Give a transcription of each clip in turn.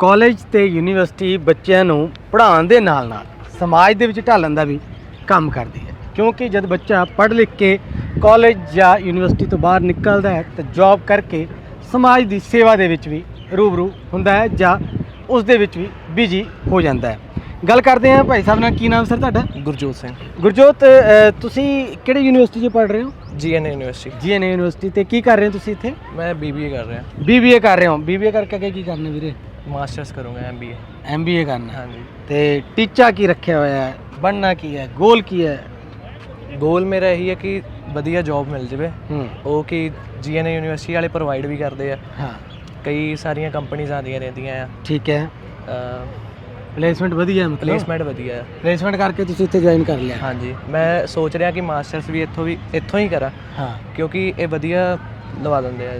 College ਤੇ university ਬੱਚਿਆਂ ਨੂੰ ਪੜ੍ਹਾਉਣ ਦੇ ਨਾਲ ਨਾਲ ਸਮਾਜ ਦੇ ਵਿੱਚ ਢਾਲਣ ਦਾ ਵੀ ਕੰਮ ਕਰਦੀ ਹੈ। ਕਿਉਂਕਿ ਜਦ ਬੱਚਾ ਪੜ੍ਹ ਲਿਖ ਕੇ ਕਾਲਜ ਜਾਂ ਯੂਨੀਵਰਸਿਟੀ ਤੋਂ ਬਾਹਰ ਨਿਕਲਦਾ ਹੈ ਤਾਂ ਜੌਬ ਕਰਕੇ ਸਮਾਜ ਦੀ ਸੇਵਾ ਦੇ ਵਿੱਚ ਵੀ ਰੂਬਰੂ ਹੁੰਦਾ ਹੈ ਜਾਂ ਉਸ ਦੇ ਵਿੱਚ ਵੀ ਬਿਜ਼ੀ ਹੋ ਜਾਂਦਾ ਹੈ। ਗੱਲ ਕਰਦੇ ਹਾਂ ਭਾਈ ਸਾਹਿਬ ਨਾਲ ਕੀ ਨਾਮ ਸਰ ਤੁਹਾਡਾ? ਗੁਰਜੋਤ ਸਿੰਘ। ਗੁਰਜੋਤ ਅ, ਤੁਸੀਂ ਕਿਹੜੀ ਯੂਨੀਵਰਸਿਟੀ 'ਚ ਪੜ੍ਹ ਰਹੇ ਹੋ? GN university. ਜੀਐਨਏ ਯੂਨੀਵਰਸਿਟੀ ਤੇ ਕੀ ਕਰ ਰਹੇ ਹੋ ਤੁਸੀਂ ਇੱਥੇ? ਮੈਂ ਬੀਬੀਏ ਕਰ ਰਿਹਾ। ਬੀਬੀਏ ਕਰ ਰਹੇ ਹੋ। ਬੀਬੀਏ ਕਰਕੇ ਅੱਗੇ ਕੀ ਕਰਨਾ ਵੀਰੇ? ਮਾਸਟਰਸ ਕਰੂੰਗਾ ਐਮਬੀਏ ਐਮਬੀਏ ਕਰਨਾ। ਹਾਂਜੀ। ਤੇ ਟੀਚਾ ਕੀ ਰੱਖਿਆ ਹੋਇਆ ਹੈ? ਬਣਨਾ ਕੀ ਹੈ? ਗੋਲ ਕੀ ਹੈ? ਗੋਲ ਮੇਰਾ ਇਹੀ ਹੈ ਕਿ ਵਧੀਆ ਜੌਬ ਮਿਲ ਜਾਵੇ। ਹੂੰ। ਉਹ ਕਿ ਜੀਐਨ ਯੂਨੀਵਰਸਿਟੀ ਵਾਲੇ ਪ੍ਰੋਵਾਈਡ ਵੀ ਕਰਦੇ ਆ। ਹਾਂ। ਕਈ ਸਾਰੀਆਂ ਕੰਪਨੀਆਂ ਆਉਂਦੀਆਂ ਰਹਿੰਦੀਆਂ ਆ। ਠੀਕ ਹੈ। ਪਲੇਸਮੈਂਟ ਵਧੀਆ ਹੈ ਮਤਲਬ? ਪਲੇਸਮੈਂਟ ਵਧੀਆ ਆ ਪਲੇਸਮੈਂਟ ਕਰਕੇ ਤੁਸੀਂ ਇੱਥੇ ਜੁਆਇਨ ਕਰ ਲਿਆ। ਹਾਂਜੀ। ਮੈਂ ਸੋਚ ਰਿਹਾ ਕਿ ਮਾਸਟਰਸ ਵੀ ਇੱਥੋਂ ਵੀ ਇੱਥੋਂ ਹੀ ਕਰਾਂ। ਹਾਂ। ਕਿਉਂਕਿ ਇਹ ਵਧੀਆ ਲਵਾ ਦਿੰਦੇ ਆ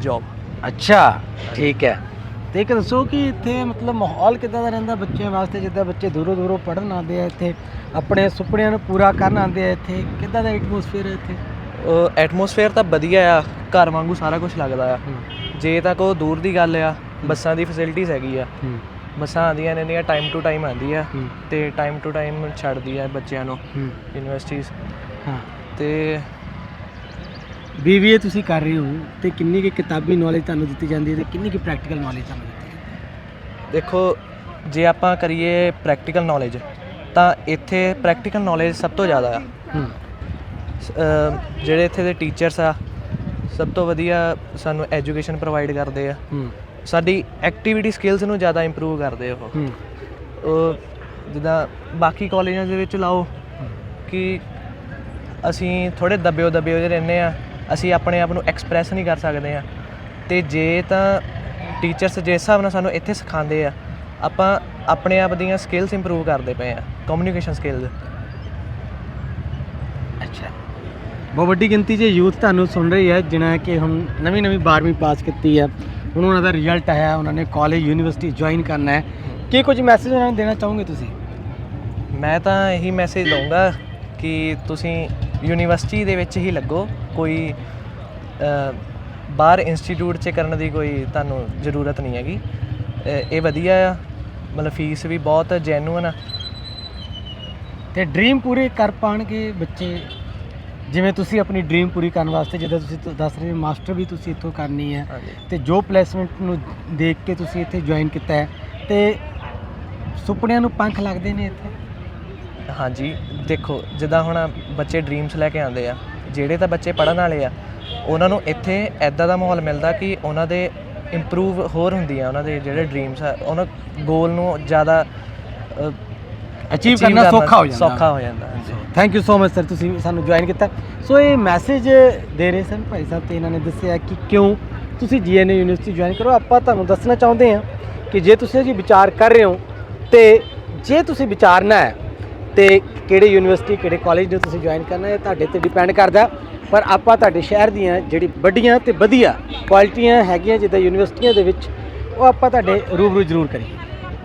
ਜੌਬ ਅੱਛਾ। ਠੀਕ ਹੈ। ਤੇ ਇੱਕ ਦੱਸੋ ਕਿ ਇੱਥੇ ਮਤਲਬ ਮਾਹੌਲ ਕਿੱਦਾਂ ਦਾ ਰਹਿੰਦਾ ਬੱਚਿਆਂ ਵਾਸਤੇ ਜਿੱਦਾਂ ਬੱਚੇ ਦੂਰੋਂ ਦੂਰੋਂ ਪੜ੍ਹਨ ਆਉਂਦੇ ਆ ਇੱਥੇ ਆਪਣੇ ਸੁਪਨਿਆਂ ਨੂੰ ਪੂਰਾ ਕਰਨ ਆਉਂਦੇ ਆ ਇੱਥੇ ਕਿੱਦਾਂ ਦਾ ਐਟਮੋਸਫੇਅਰ ਹੈ ਇੱਥੇ? ਐਟਮੋਸਫੇਅਰ ਤਾਂ ਵਧੀਆ ਆ ਘਰ ਵਾਂਗੂ ਸਾਰਾ ਕੁਝ ਲੱਗਦਾ ਆ। ਜੇ ਤਾਂ ਕੋ ਦੂਰ ਦੀ ਗੱਲ ਆ ਬੱਸਾਂ ਦੀ ਫੈਸਿਲਿਟੀਜ਼ ਹੈਗੀ ਆ। ਬੱਸਾਂ ਆਉਂਦੀਆਂ ਨੇ ਟਾਈਮ ਟੂ ਟਾਈਮ ਆਉਂਦੀ ਆ ਤੇ ਟਾਈਮ ਟੂ ਟਾਈਮ ਛੱਡਦੀ ਆ ਬੱਚਿਆਂ ਨੂੰ ਯੂਨੀਵਰਸਿਟੀਜ਼ ਹਾਂ। ਤੇ ਬੀਬੀਏ ਤੁਸੀਂ ਕਰ ਰਹੇ ਹੋ ਤੇ ਕਿੰਨੀ ਕੁ ਕਿਤਾਬੀ ਨੌਲੇਜ ਤੁਹਾਨੂੰ ਦਿੱਤੀ ਜਾਂਦੀ ਹੈ ਤੇ ਕਿੰਨੀ ਕੁ ਪ੍ਰੈਕਟੀਕਲ ਨੌਲੇਜ ਤੁਹਾਨੂੰ ਦਿੱਤੀ ਜਾਂਦੀ ਹੈ? ਦੇਖੋ ਜੇ ਆਪਾਂ ਕਰੀਏ ਪ੍ਰੈਕਟੀਕਲ ਨੌਲੇਜ ਤਾਂ ਇੱਥੇ ਪ੍ਰੈਕਟੀਕਲ ਨੌਲੇਜ ਸਭ ਤੋਂ ਜ਼ਿਆਦਾ ਆ। ਹੂੰ। ਸ- ਅਹ ਜਿਹੜੇ ਇੱਥੇ ਦੇ ਟੀਚਰਸ ਆ ਸਭ ਤੋਂ ਵਧੀਆ ਸਾਨੂੰ ਐਜੂਕੇਸ਼ਨ ਪ੍ਰੋਵਾਈਡ ਕਰਦੇ ਆ। ਹੂੰ। ਸਾਡੀ ਐਕਟੀਵਿਟੀ ਸਕਿੱਲਸ ਨੂੰ ਜ਼ਿਆਦਾ ਇੰਪਰੂਵ ਕਰਦੇ ਉਹ। ਹੂੰ। ਉਹ ਜਿੱਦਾਂ ਬਾਕੀ ਕਾਲਜਾਂ ਦੇ ਵਿੱਚ ਲਾਓ ਕਿ ਅਸੀਂ ਥੋੜੇ ਦੱਬਿਓ ਦੱਬਿਓ ਜਿਹੇ ਰਹਿੰਦੇ ਆ। ਅਸੀਂ ਆਪਣੇ ਆਪ ਨੂੰ ਐਕਸਪ੍ਰੈਸ ਨਹੀਂ ਕਰ ਸਕਦੇ ਆ ਤੇ ਜੇ ਤਾਂ ਟੀਚਰਸ ਜਿਸ ਹਿਸਾਬ ਨਾਲ ਸਾਨੂੰ ਇੱਥੇ ਸਿਖਾਉਂਦੇ ਆ ਆਪਾਂ ਆਪਣੇ ਆਪ ਦੀਆਂ ਸਕਿੱਲਸ ਇੰਪਰੂਵ ਕਰਦੇ ਪਏ ਆ ਕਮਿਊਨੀਕੇਸ਼ਨ ਸਕਿੱਲਸ ਅੱਛਾ। ਬਹੁਤ ਵੱਡੀ ਗਿਣਤੀ 'ਚ ਯੂਥ ਤੁਹਾਨੂੰ ਸੁਣ ਰਹੀ ਹੈ ਜਿਨ੍ਹਾਂ ਕਿ ਹੁਣ ਨਵੀਂ ਨਵੀਂ 12ਵੀਂ ਪਾਸ ਕੀਤੀ ਹੈ ਹੁਣ ਉਹਨਾਂ ਦਾ ਰਿਜ਼ਲਟ ਆਇਆ ਉਹਨਾਂ ਨੇ ਕਾਲਜ ਯੂਨੀਵਰਸਿਟੀ ਜੁਆਇਨ ਕਰਨਾ ਹੈ। ਕੀ ਕੁਝ ਮੈਸੇਜ ਉਹਨਾਂ ਨੂੰ ਦੇਣਾ ਚਾਹੋਗੇ ਤੁਸੀਂ? ਮੈਂ ਤਾਂ ਇਹੀ ਮੈਸੇਜ ਦਊਂਗਾ ਕਿ ਤੁਸੀਂ ਯੂਨੀਵਰਸਿਟੀ ਦੇ ਵਿੱਚ ਹੀ ਲੱਗੋ। ਕੋਈ ਬਾਹਰ ਇੰਸਟੀਚਿਊਟ 'ਚ ਕਰਨ ਦੀ ਕੋਈ ਤੁਹਾਨੂੰ ਜ਼ਰੂਰਤ ਨਹੀਂ ਹੈਗੀ। ਇਹ ਵਧੀਆ ਆ। ਮਤਲਬ ਫੀਸ ਵੀ ਬਹੁਤ ਜੈਨੂਅਨ ਆ। ਤੇ ਡ੍ਰੀਮ ਪੂਰੇ ਕਰ ਪਾਣਗੇ ਬੱਚੇ। ਜਿਵੇਂ ਤੁਸੀਂ ਆਪਣੀ ਡ੍ਰੀਮ ਪੂਰੀ ਕਰਨ ਵਾਸਤੇ ਜਿੱਦਾਂ ਤੁਸੀਂ ਦੱਸ ਰਹੇ ਮਾਸਟਰ ਵੀ ਤੁਸੀਂ ਇੱਥੋਂ ਕਰਨੀ ਹੈ। ਤੇ ਜੋ ਪਲੇਸਮੈਂਟ ਨੂੰ ਦੇਖ ਕੇ ਤੁਸੀਂ ਇੱਥੇ ਜੁਆਇਨ ਕੀਤਾ ਹੈ। ਤੇ ਸੁਪਨਿਆਂ ਨੂੰ ਪੰਖ ਲੱਗਦੇ ਨੇ ਇੱਥੇ। ਹਾਂਜੀ ਦੇਖੋ ਜਿੱਦਾਂ ਹੁਣ ਬੱਚੇ ਡ੍ਰੀਮਸ ਲੈ ਕੇ ਆਉਂਦੇ ਆ ਜਿਹੜੇ ਤਾਂ ਬੱਚੇ ਪੜਨ ਵਾਲੇ ਆ ਉਹਨਾਂ ਨੂੰ ਇੱਥੇ ਐਦਾਂ ਦਾ ਮਾਹੌਲ ਮਿਲਦਾ ਕਿ ਉਹਨਾਂ ਦੇ ਇੰਪਰੂਵ ਹੋਰ ਹੁੰਦੀ ਆ ਉਹਨਾਂ ਦੇ ਜਿਹੜੇ ਡ੍ਰੀਮਸ ਆ ਉਹਨਾਂ ਗੋਲ ਨੂੰ ਜ਼ਿਆਦਾ ਅਚੀਵ ਕਰਨਾ ਸੌਖਾ ਹੋ ਜਾਂਦਾ। ਸੌਖਾ ਹੋ ਜਾਂਦਾ thank you so much sir ਤੁਸੀਂ ਸਾਨੂੰ ਜੁਆਇਨ ਕੀਤਾ। ਸੋ ਇਹ ਮੈਸੇਜ ਦੇ ਰਹੇ ਸਨ ਭਾਈ ਸਾਹਿਬ ਤੇ ਇਹਨਾਂ ਨੇ ਦੱਸਿਆ ਕਿ ਕਿਉਂ ਤੁਸੀਂ ਜੀਐਨਏ ਯੂਨੀਵਰਸਿਟੀ ਜੁਆਇਨ ਕਰੋ। ਆਪਾਂ ਤੁਹਾਨੂੰ ਦੱਸਣਾ ਚਾਹੁੰਦੇ ਹਾਂ ਕਿ ਜੇ ਤੁਸੀਂ ਜੀ ਵਿਚਾਰ ਕਰ ਰਹੇ ਹੋ ਤੇ ਜੇ ਤੁਸੀਂ ਵਿਚਾਰਨਾ ਹੈ ਤੇ ਕਿਹੜੇ ਯੂਨੀਵਰਸਿਟੀ, ਕਿਹੜੇ ਕਾਲਜ ਨੂੰ ਤੁਸੀਂ ਜੁਆਇਨ ਕਰਨਾ ਹੈ ਤੁਹਾਡੇ ਤੇ ਡਿਪੈਂਡ ਕਰਦਾ। ਪਰ ਆਪਾਂ ਤੁਹਾਡੇ ਸ਼ਹਿਰ ਦੀਆਂ ਜਿਹੜੀ ਵੱਡੀਆਂ ਤੇ ਵਧੀਆ ਕੁਆਲਿਟੀਆਂ ਹੈਗੀਆਂ, ਜਿੱਦਾਂ ਯੂਨੀਵਰਸਿਟੀਆਂ ਦੇ ਵਿੱਚ, ਉਹ ਆਪਾਂ ਤੁਹਾਡੇ ਰੂਬਰੂ ਜ਼ਰੂਰ ਕਰੀਏ।